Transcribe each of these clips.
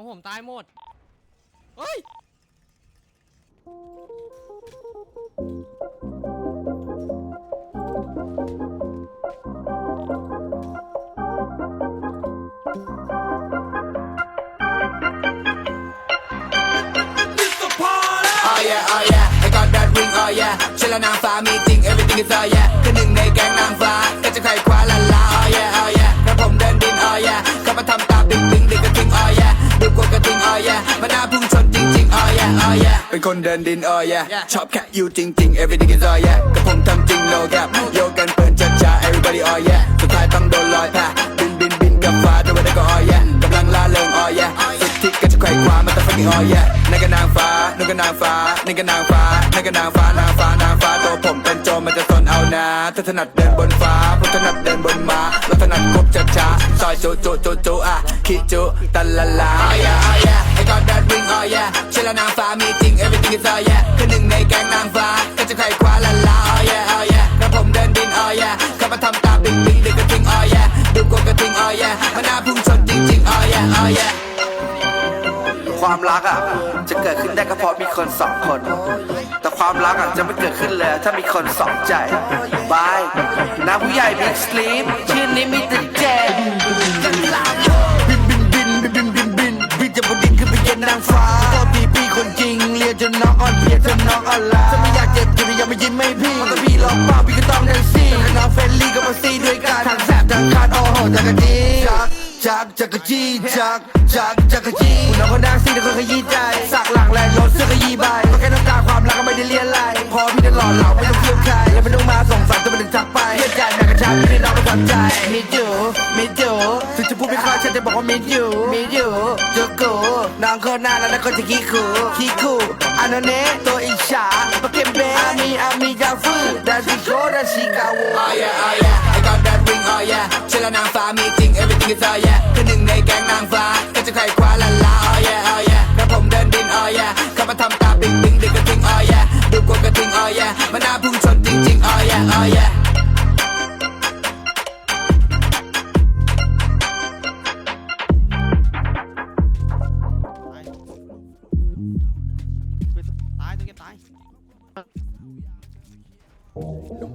ของผมตายหมด เฮ้ย Oh yeah, oh yeah, I got that ring, oh yeah เชลนางฟ้ามีจริง everything is oh yeah คือหนึ่งในแก๊งนางฟ้า กดกระทิง oh yeah มันน่าพุ่งชนจริงๆ oh yeah, oh yeah เป็นคนเดินดิน oh yeah ชอบแค่อยู่จริงๆ everything is oh yeah กระผมทำจริง no gap โยกกันเปินจัดจ้า everybody oh yeah สุดท้ายต้องโดนลอยแพบินบินบินกับฟ้าด้วยวันนี้ก็ oh yeah กำลังล่าเริง oh yeah สุดที่ก็จะไขว่คว้ามันต้อง fucking oh yeah นั่นก็นางฟ้านั่นก็นางฟ้านี่ก็นางฟ้านั่นก็นางฟ้านางฟ้านางฟ้าตัวผมเป็นโจรมันจะสนเอานะถ้าถนัดเดินบนฟ้าผมถนัดเดินบนม้าเราถนัดคบช้าช้าๆซอยโจโจโจโจอะคิดจุตันละลา oh yeah เชื่อแล้วนางฟ้ามีจริง everything is oh yeah คือหนึ่งในแก๊งนางฟ้าก็จะใครคว้าละลา oh yeah oh yeah กระผมเดินดิน oh yeah เข้ามาทำตาปิ๊งปิ๊งเด็กกระทิง oh yeah ดูกดกระทิง oh yeah มันน่าพุ่งชนจริงๆ oh yeah oh yeah ความรักอะจะเกิดขึ้นได้ก็เพราะมีคนสองคน แต่ความรักอะจะไม่เกิดขึ้นเลยถ้ามีคนสองใจบายน้าผู้ใหญ่บิ๊กสลีปชื่อนี้มีแต่แจ ม่ยอมไม่ยิ้มไม่พี่ถ้าพี่ลอกเปล่าพี่ก็ต้องแดนซี่ถ้าน้องเฟรนลี่ก็มาซีด้วยกันทางแสบทางคาดโอ้โหจักรจีจักจักจักรจีจักจักจักรจีน้องคนดังคน ชับพี่น้องไม่สนใจมิจูมิจูถึงจะพูดไม่ค่อยฉันจะบอกว่ามิจูมิจูจูกูน้องคนน่ารักแล้วก็จะขี้ขู่ขี้ขู่อันนั้นเนตัวอิจฉาปะเก็บเบอามีอามียาฟูดาซิโกดาชิกาโว oh yeah oh yeah I got that ring oh yeah เชื่อแล้วนางฟ้ามีจริง everything is oh yeah คือหนึ่งในแก๊งนางฟ้าก็จะใครคว้าละลา oh yeah oh yeah กระผมเดินดิน oh yeah เข้ามาทำตาปิ๊งปิ๊งเด็กกระทิง oh yeah ดูกดกระทิง oh yeah Mama,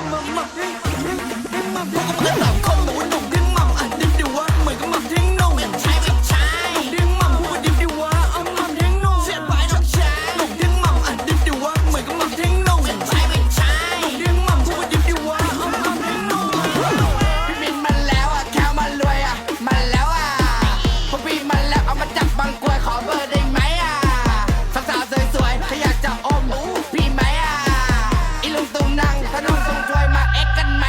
mama, mama, mama, mama, งถนนทรงถวยมาเอ็กกันไหม